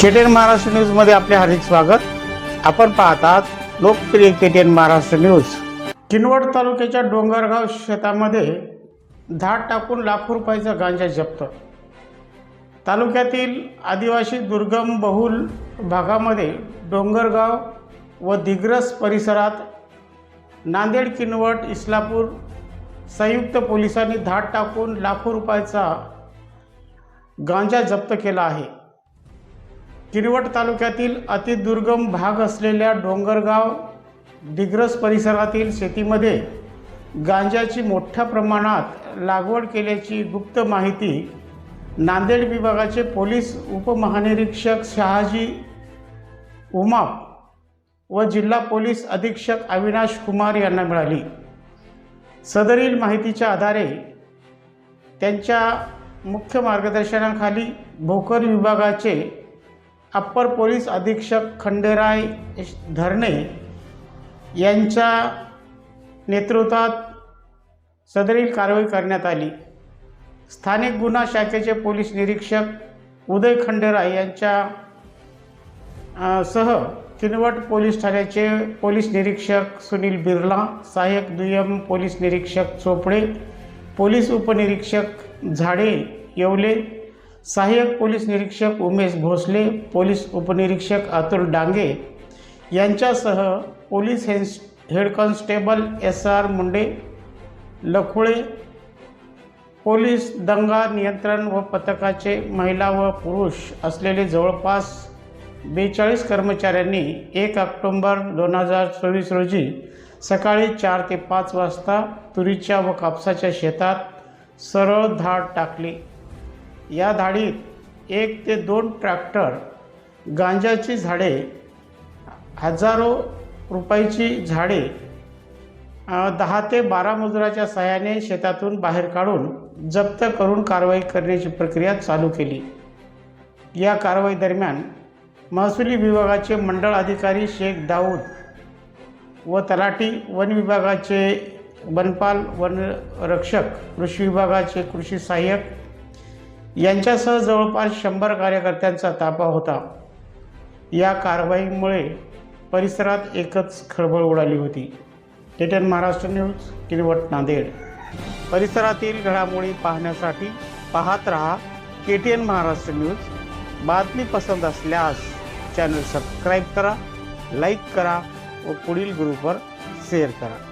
KTN Maharashtra न्यूजमध्ये आपले हार्दिक स्वागत. आपण पाहतात लोकप्रिय केटीएन महाराष्ट्र न्यूज किनवट तालुक्याच्या डोंगरगाव शेतामध्ये धाड टाकून लाखो रुपयाचा गांजा जप्त. तालुक्यातील आदिवासी दुर्गम बहुल भागामध्ये डोंगरगाव व दिग्रस परिसरात नांदेड किनवट इस्लापूर संयुक्त पोलिसांनी धाड टाकून लाखो रुपयाचा गांजा जप्त केला आहे. किनवट तालुक्यातील अतिदुर्गम भाग असलेल्या डोंगरगाव दिग्रस परिसरातील शेतीमध्ये गांजाची मोठ्या प्रमाणात लागवड केल्याची गुप्त माहिती नांदेड विभागाचे पोलीस उपमहानिरीक्षक शहाजी उमाप व जिल्हा पोलीस अधीक्षक अविनाश कुमार यांना मिळाली. सदरील माहितीच्या आधारे त्यांच्या मुख्य मार्गदर्शनाखाली भोकर विभागाचे अप्पर पोलीस अधीक्षक खंडेराय धरणे यांच्या नेतृत्वात सदरील कारवाई करण्यात आली. स्थानिक गुन्हा शाखेचे पोलीस निरीक्षक उदय खंडेराय यांच्या सह किनवट पोलीस ठाण्याचे पोलीस निरीक्षक सुनील बिर्ला सहाय्यक दुय्यम पोलीस निरीक्षक चोपडे पोलीस उपनिरीक्षक झाडे येवले सहाय्यक पोलीस निरीक्षक उमेश भोसले पोलीस उपनिरीक्षक अतुल डांगे यांच्यासह police hence head constable S R Munde Lakhule police दंगा नियंत्रण व पथकाचे महिला व पुरुष असलेले जवळपास बेचाळीस कर्मचाऱ्यांनी एक ऑक्टोंबर दोन हजार चोवीस रोजी सकाळी चार ते पाच वाजता तुरीच्या व कापसाच्या शेतात सरळ धाड टाकली. या धाडीत एक ते दोन ट्रॅक्टर गांजाची झाडे हजारो रुपयाची झाडे दहा ते बारा मजुराच्या सहाय्याने शेतातून बाहेर काढून जप्त करून कारवाई करण्याची प्रक्रिया चालू केली. या कारवाई दरम्यान महसुली विभागाचे मंडळ अधिकारी शेख दाऊद व तलाठी वन विभागाचे वनपाल वनरक्षक कृषी विभागाचे कृषी सहाय्यक यांच्यासह जवळपास शंभर कार्यकर्त्यांचा ताबा होता. या कारवाईमुळे परिसरात एकच खळबळ उडाली होती. टेटन महाराष्ट्र न्यूज किनवट नांदेड. परिसरातील घडामोडी पाहण्यासाठी पाहत रहा K T N Maharashtra news. बातमी पसंत असल्यास चॅनल सबस्क्राईब करा लाईक करा व पुढील ग्रुपवर शेअर करा.